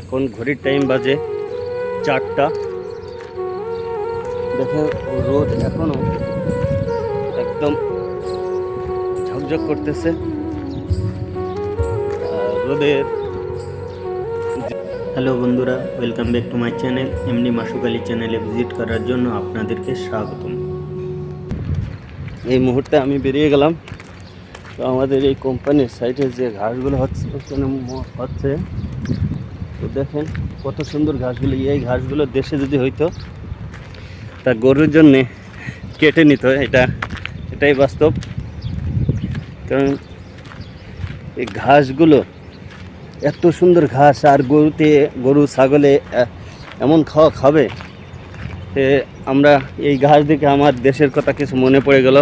এখন ঘড়ির টাইম বাজে চারটা। দেখে রোদ এখনও একদম ঝকঝক করতেছে। রোদের হ্যালো বন্ধুরা welcome back to my channel এমনি মাসুকালি চ্যানেলে ভিজিট করার জন্য আপনাদেরকে স্বাগতম। এই মুহূর্তে আমি বেরিয়ে গেলাম। তো আমাদের এই কোম্পানির সাইডে যে ঘাসগুলো হচ্ছে ওখানে হচ্ছে। তো দেখেন কত সুন্দর ঘাসগুলো। এই ঘাসগুলো দেশে যদি হইতো, তা গরুর জন্যে কেটে নিত, এটা, এটাই বাস্তব। কারণ এই ঘাসগুলো, এত সুন্দর ঘাস, আর গরুতে, গরু, ছাগলে এমন খাওয়া খাবে যে আমরা এই ঘাস দেখে আমার দেশের কথা কিছু মনে পড়ে গেল।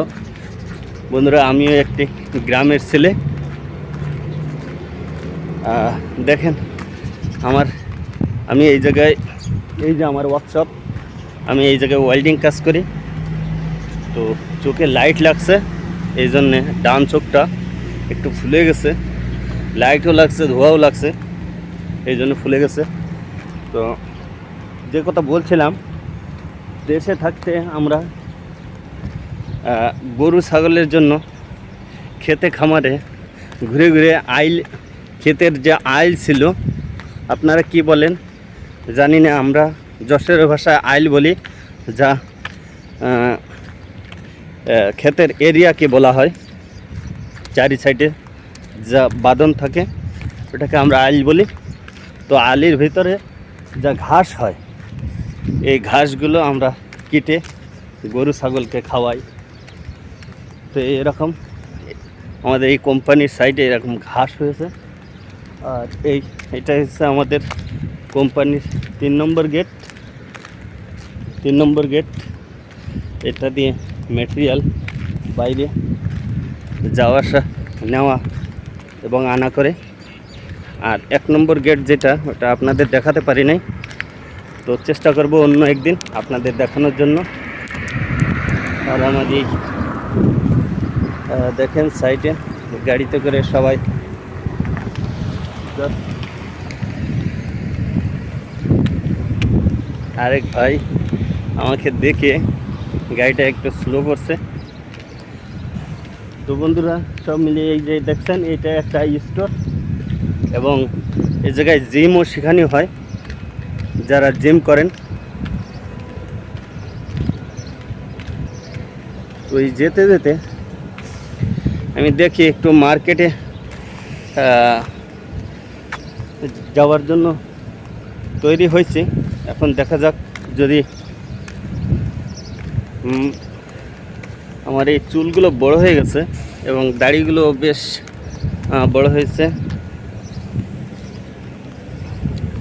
বন্ধুরা, আমিও একটি গ্রামের ছেলে। দেখেন আমার, আমি এই জায়গায়, এই যে আমার ওয়ার্কশপ আমি এই জায়গায় ওয়েল্ডিং কাজ করি। তো চোখে লাইট লাগছে, এই জন্যে ডান চোখটা একটু ফুলে গেছে। লাইটও লাগছে, ধোঁয়াও লাগছে, এই জন্য ফুলে গেছে। তো যে কথা বলছিলাম, দেশে থাকতে আমরা গরু ছাগলের জন্য খেতে খামারে ঘুরে ঘুরে আইল, ক্ষেতের যে আইল ছিল আপনারা কি বলেন? জানি না, আমরা যশোর ভাষায় আইল বলি, যা ক্ষেতের এরিয়াকে বলা হয়, চারি সাইডে যা বাদন থাকে, ওটাকে আমরা আইল বলি। তো আলির ভিতরে যা ঘাস হয়, এই ঘাসগুলো আমরা কেটে গরু, ছাগলকে খাওয়াই। তো এরকম আমাদের এই কোম্পানির সাইডে এরকম ঘাস হয়েছে। আর এই, এটা হচ্ছে আমাদের কোম্পানির তিন নম্বর গেট। তিন নম্বর গেট, এটা দিয়ে মেটেরিয়াল বাইরে যাওয়া, আসা, নেওয়া এবং আনা করে। আর এক নম্বর গেট যেটা, ওটা আপনাদের দেখাতে পারি নাই। তো চেষ্টা করব অন্য একদিন আপনাদের দেখানোর জন্য। আর আমাদের দেখেন সাইডে গাড়িতে করে সবাই আরেক ভাই আমাকে দেখে গাড়িটা একটু স্লো করছে। তো বন্ধুরা, সব মিলিয়ে এই যে দেখছেন, এটা একটা স্টোর এবং এই জায়গায় জিমও শেখানো হয়, যারা জিম করেন। তো এই যেতে যেতে আমি দেখি একটু মার্কেটে যাওয়ার জন্য তৈরি হয়েছে। এখন দেখা যাক যদি আমার এই চুলগুলো বড় হয়ে গেছে এবং দাড়িগুলো বেশ বড় হয়েছে।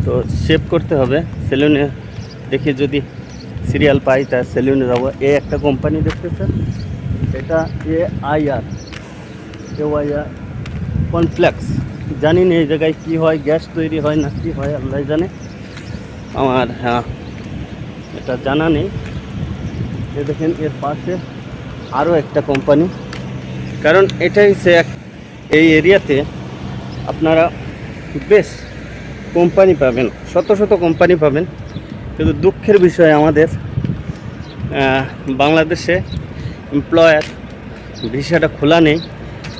তো শেভ করতে হবে। সেলুনে দেখি যদি সিরিয়াল পাই তা সেলুনে যাব। এ একটা কোম্পানি দেখতেছে এটা A I R, A Y আর, কনফ্লেক্স। জানি না এই জায়গায় কী হয়, গ্যাস তৈরি হয় না কী হয় আল্লাহ জানে। আমার হ্যাঁ এটা জানা নেই। এ দেখেন, এর পাশে আরও একটা কোম্পানি কারণ এটাই সে এক, এই এরিয়াতে আপনারা বেশ কোম্পানি পাবেন, শত শত কোম্পানি পাবেন। কিন্তু দুঃখের বিষয় আমাদের বাংলাদেশে এমপ্লয়ার ভিসাটা খোলা নেই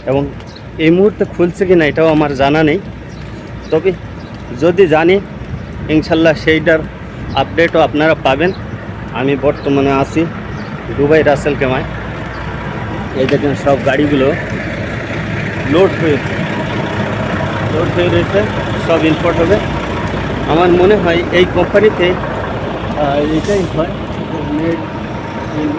এবং এই মুহূর্তে খুলছে কি না এটাও আমার জানা নেই। তবে যদি জানি, ইনশাল্লাহ সেইটার আপডেটও আপনারা পাবেন। আমি বর্তমানে আছি দুবাই রাসেল কেমায়। এই দেখেন সব গাড়িগুলো লোড হয়ে লোড হয়ে রয়েছে, সব ইম্পোর্ট হবে। আমার মনে হয় এই কোম্পানিতে এটাই হয় মেড ইন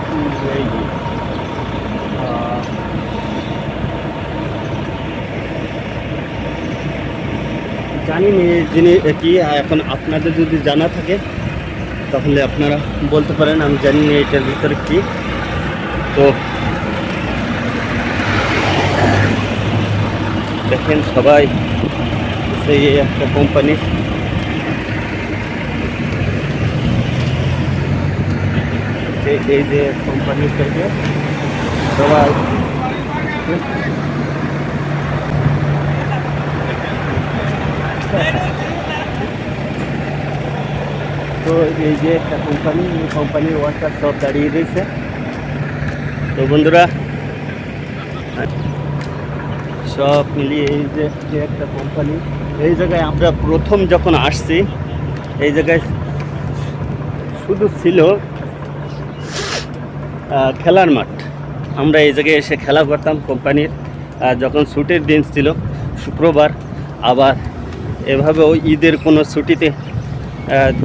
জানি না, এই জিনিস কি এখন আপনাদের যদি জানা থাকে, তাহলে আপনারা বলতে পারেন, আমি জানি না এটার ভিতরে কি। তো, দেখেন সবাই, সেই একটা কোম্পানি এই যে কোম্পানি থেকে সবাই তো এই যে একটা কোম্পানি এই কোম্পানির ওয়ার্কার সব দাঁড়িয়ে রয়েছে। তো বন্ধুরা, সব মিলিয়ে এই যে একটা কোম্পানি এই জায়গায় আমরা প্রথম যখন আসছি, এই জায়গায় শুধু ছিল খেলার মাঠ। আমরা এই জায়গায় এসে খেলা করতাম কোম্পানির যখন ছুটির দিন ছিল, শুক্রবার, আবার এভাবেও ঈদের কোনো ছুটিতে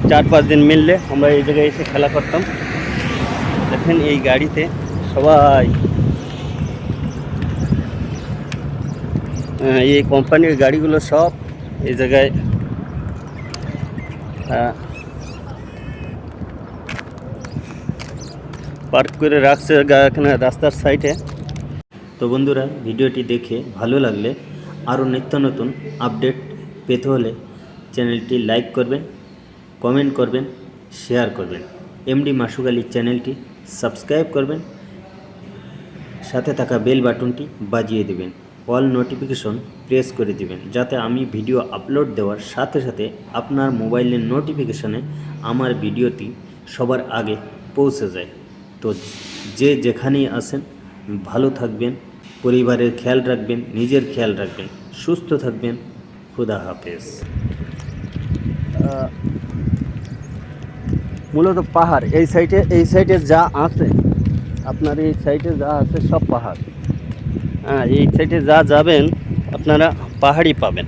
চার পাঁচ দিন মিললে আমরা এই জায়গায় এসে খেলা করতাম। দেখেন এই গাড়িতে সবাই। এই কোম্পানির গাড়িগুলো সব এই জায়গায় পার্ক করে রাখছে এখানে রাস্তার সাইডে। তো বন্ধুরা, ভিডিওটি দেখে ভালো লাগলে আরও নিত্য নতুন আপডেট পেতে হলে চ্যানেলটি লাইক করবেন। কমেন্ট করবেন, শেয়ার করবেন। এমডি মাসুক আলীর চ্যানেলটি সাবস্ক্রাইব করবেন, সাথে থাকা বেল বাটনটি বাজিয়ে দেবেন, অল নোটিফিকেশন প্রেস করে দিবেন, যাতে আমি ভিডিও আপলোড দেওয়ার সাথে সাথে আপনার মোবাইলের নোটিফিকেশনে আমার ভিডিওটি সবার আগে পৌঁছে যায়। তো যে যেখানেই আসেন ভালো থাকবেন, পরিবারের খেয়াল রাখবেন, নিজের খেয়াল রাখবেন, সুস্থ থাকবেন, খুদা হাফেজ। মূলত পাহাড়, এই সাইডে এই সাইডে যা আছে, আপনার এই সাইডে যা আছে সব পাহাড়। হ্যাঁ এই সাইডে যা যাবেন, আপনারা পাহাড়ই পাবেন।